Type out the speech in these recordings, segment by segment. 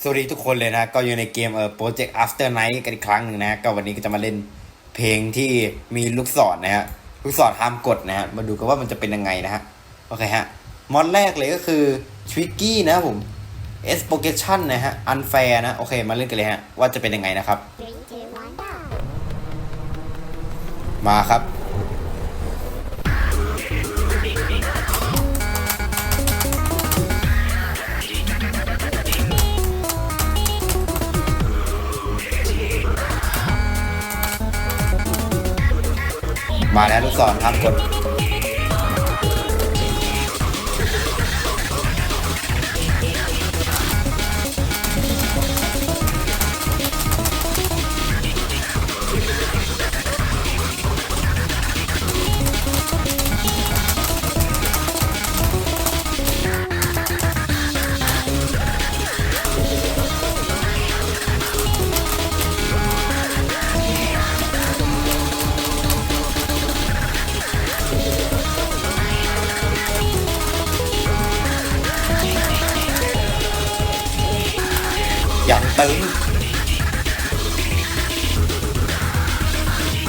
สวัสดีทุกคนเลยนะ ก็อยู่ในเกมเออโปรเจกต์ after night กันอีกครั้งหนึ่งนะ ก็วันนี้ก็จะมาเล่นเพลงที่มีลูกศรนะฮะ ลูกศรห้ามกดนะฮะ มาดูกันว่ามันจะเป็นยังไงนะฮะ โอเคฮะ มอดแรกเลยก็คือ Tricky นะครับผม S p o c a t i o n นะฮะ Unfair นะ โอเค มาเล่นกันเลยฮะ ว่าจะเป็นยังไงนะครับ Three, two, one, go. มาครับ มาแล้วลูกศรทำกด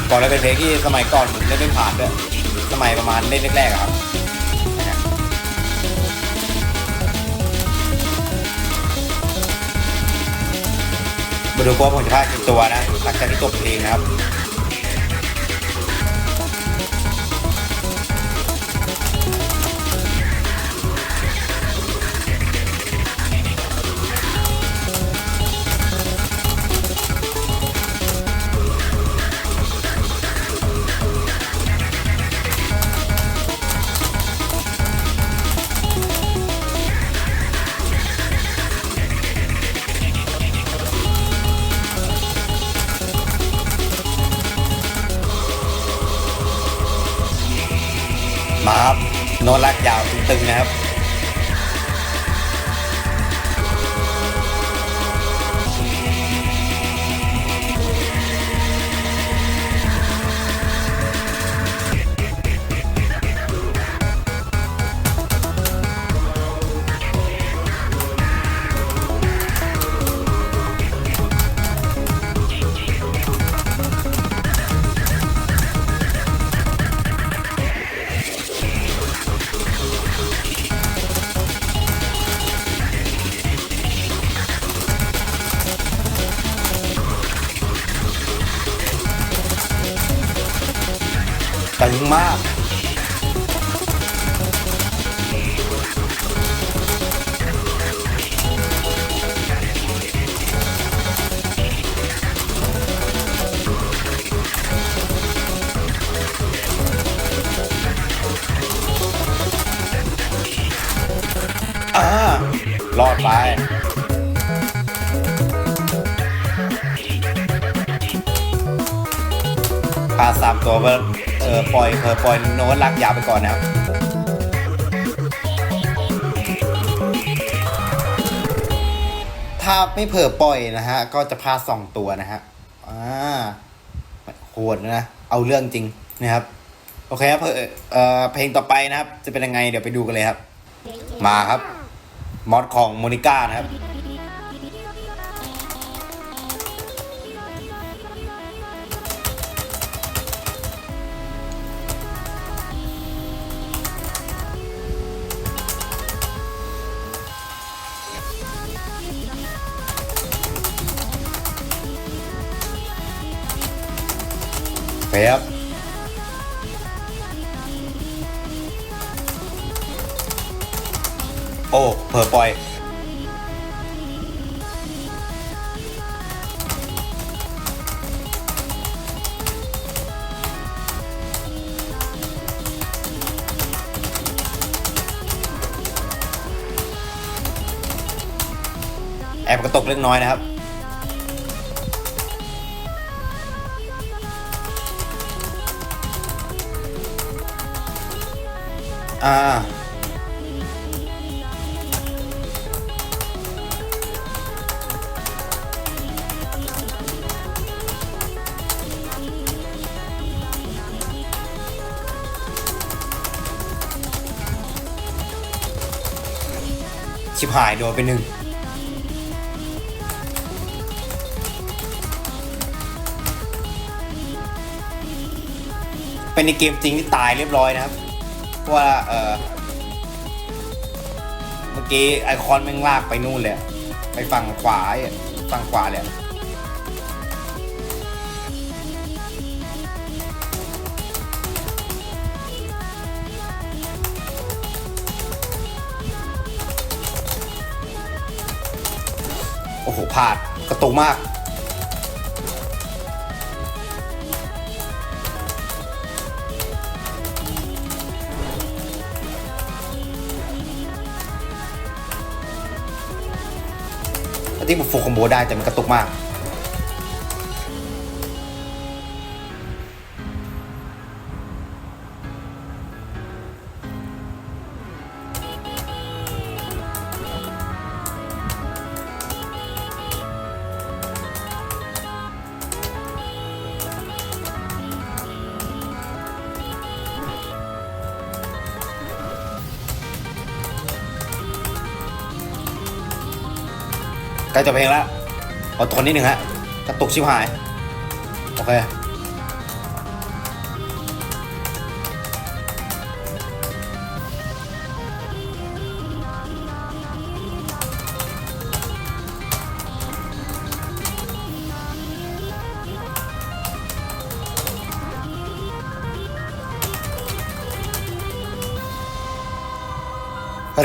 ก่อนเล้วเป็นเพลงที่สมัยก่อนผมเล่นไม่ผ่านด้วยสมัยประมาณเล่นแรกๆครับมาดูว่าผมจะพลาดกี่ตัวนะหลังจากที่จบเพลงนะครับ ครับ โน้ตลากยาวตึงๆนะครับ มาก อ่ารอดไปพาสามตัวเพิ่มเออปล่อยเออปล่อยโน้ตลากยาวไปก่อนนะครับถ้าไม่เผลอปล่อยนะฮะ ก็จะพาสองตัวนะฮะอ่าโหดนะ เอาเรื่องจริงนะครับ โอเคครับเออเออเพลงต่อไปนะครับ จะเป็นยังไงเดี๋ยวไปดูกันเลยครับ มาครับ มอดของโมนิก้านะครับ ปครับโอ้เผลอปล่อย แอบกระตกเล็กน้อยนะครับ อ่าชิบหายโดนไปหนึ่งเป็นในเกมจริงที่ตายเรียบร้อยนะครับ เพราะว่าเออเมื่อกี้ไอคอนแม่งลากไปนู่นเลย ไปฝั่งขวาฝั่งขวาเลยโอ้โหพลาดกระตุกมาก ที่มันฟูคอมโบได้แต่มันกระตุกมาก ล้จบเพลงแล้วขอทนนิดหนึ่งฮะกระตุกชิบหาย โอเค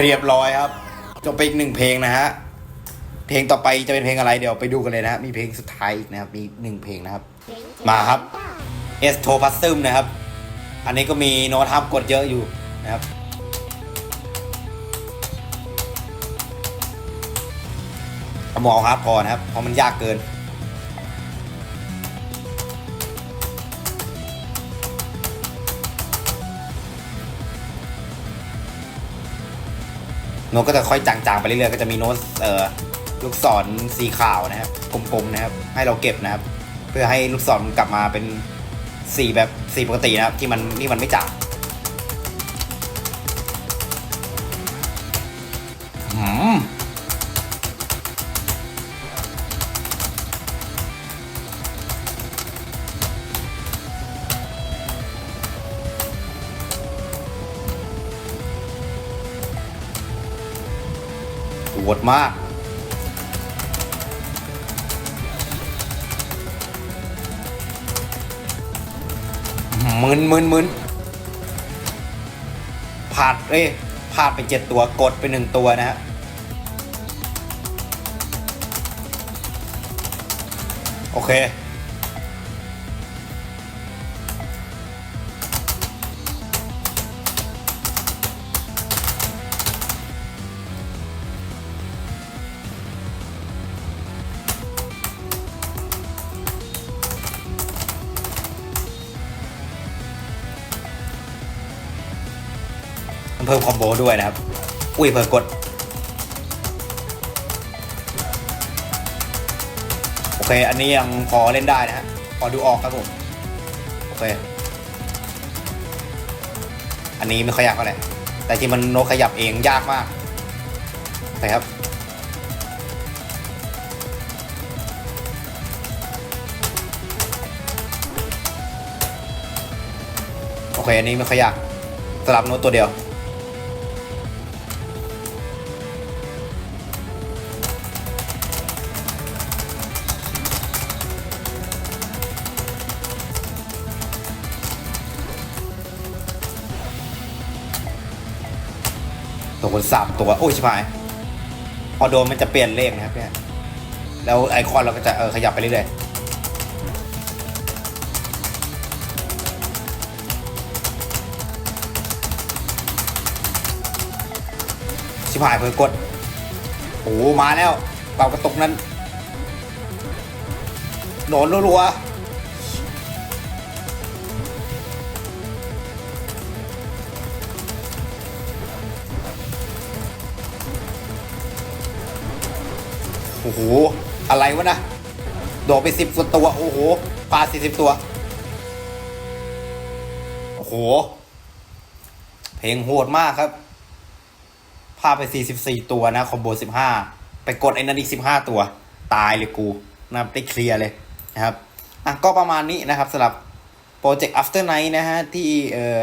เรียบร้อยครับ จบไปอีกหนึ่งเพลงนะฮะ เพลงต่อไปจะเป็นเพลงอะไรเดี๋ยวไปดูกันเลยนะฮะมีเพลงสุดท้ายอีกนะครับมีหนึ่งเพลงนะครับ มาครับเอสโทพัสซึมนะครับ อันนี้ก็มีโน้ตทับกดเยอะอยู่นะครับเอาหมอครับพอนะครับเพราะมันยากเกินโน้ตก็จะค่อยจางๆไปเรื่อยๆก็จะมีโน้ตเอ่อ ลูกศรสีขาวนะครับกลมๆนะครับ ให้เราเก็บนะครับ เพื่อให้ลูกศรกลับมาเป็นสีแบบสีปกตินะครับ ที่มันที่มันไม่จางหืมปวดมาก มึนมึนมึนพลาดเอ้ยพลาดไปเจ็ดตัวกดไปหนึ่งตัวนะฮะโอเค เพิ่มคอมโบด้วยนะครับ อุ้ยเพิ่มกด โอเค อันนี้ยังพอเล่นได้นะฮะ พอดูออกครับผม โอเค อันนี้ไม่ค่อยยากเท่าไหร่แต่ที่มันโนขยับเองยากมากโอเคครับโอเคอันนี้ไม่ค่อยยากสลับโน้ตตัวเดียว คนสามตัว โอ้ยชิบหาย พอโดนมันจะเปลี่ยนเลขนะครับเนี่ย แล้วไอคอนเราก็จะเออขยับไปเรื่อยๆชิบหายเพิ่งกด โอ้มาแล้วเป่ากระตุกนั้นโดนรัวๆ โอ้โห อะไรวะนะ โดดไปสิบตัว โอ้โห ปลาสี่สิบตัว โอ้โห เพลงโหดมากครับ พาไปสี่สิบสี่ตัวนะ คอมโบสิบห้า ไปกดไอ้นั่นอีกสิบห้าตัว ตายเลยกูนะครับได้เคลียร์เลยนะครับ อะ ก็ประมาณนี้นะครับสำหรับโปรเจกต์ after night นะฮะ ที่ เอ่อ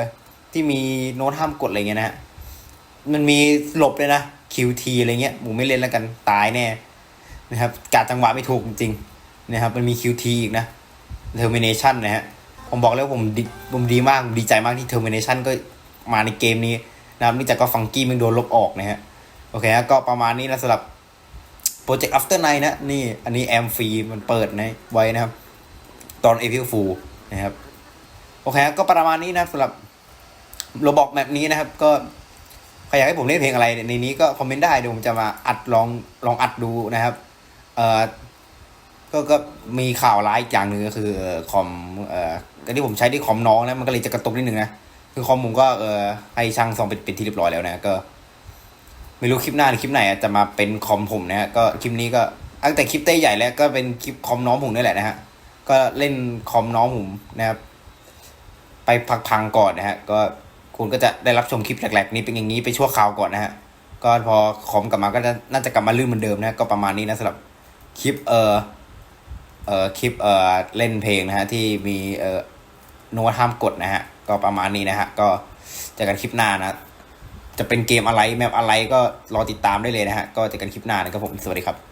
ที่มีโน้ตห้ามกดอะไรเงี้ยนะฮะ มันมีหลบเลยนะ QT อะไรเงี้ย หมูไม่เล่นแล้วกัน ตายแน่ นะครับกาจังหวะไม่ถูกจริงๆนะครับมันมี QT อีกนะ Termination นะฮะผมบอกแล้วผมดีผมดีมากผมดีใจมากที่ Termination ก็มาในเกมนี้นะครับนื่องจากก็ฟังกี้มันโดนลบออกนะฮะโอเคฮะก็ประมาณนี้นะสำหรับโปรเจกต์ after night นะนี่อันนี้แอมฟรีมันเปิดนะไว้นะครับ ตอน April Fool นะครับโอเคฮะก็ประมาณนี้นะสำหรับโรบอกแบบนี้นะครับ ก็ใครอยากให้ผมเล่นเพลงอะไรในนี้ก็คอมเมนต์ได้เดี๋ยวผมจะมาอัดลองลองอัดดูนะครับ เออก็ก็มีข่าวร้ายอย่างหนึ่งก็คือคอมเอ่อที่ผมใช้ที่คอมน้องนะมันก็เลยจะกระตุกนิดนึงนะคือคอมผมก็เออให้ช่างส่องเป็นเป็นที่เรียบร้อยแล้วนะก็ไม่รู้คลิปหน้าหรือคลิปไหนจะมาเป็นคอมผมนะฮะก็คลิปนี้ก็ตั้งแต่คลิปเต้ใหญ่แล้วก็เป็นคลิปคอมน้องผมนี่แหละนะฮะก็เล่นคอมน้องผมนะครับไปพักพางก่อนนะฮะก็คุณก็จะได้รับชมคลิปแรกๆนี้เป็นอย่างนี้ไปชั่วคราวก่อนนะฮะก็พอคอมกลับมาก็น่าจะกลับมาลื่นเหมือนเดิมนะก็ประมาณนี้นะสำหรับ คลิปเออเออคลิปเออเล่นเพลงนะฮะที่มีเออโน้ตห้ามกดนะฮะ ก็ประมาณนี้นะฮะ ก็เจอกันคลิปหน้านะ จะเป็นเกมอะไรแมปอะไรก็รอติดตามได้เลยนะฮะ ก็เจอกันคลิปหน้านะครับผม สวัสดีครับ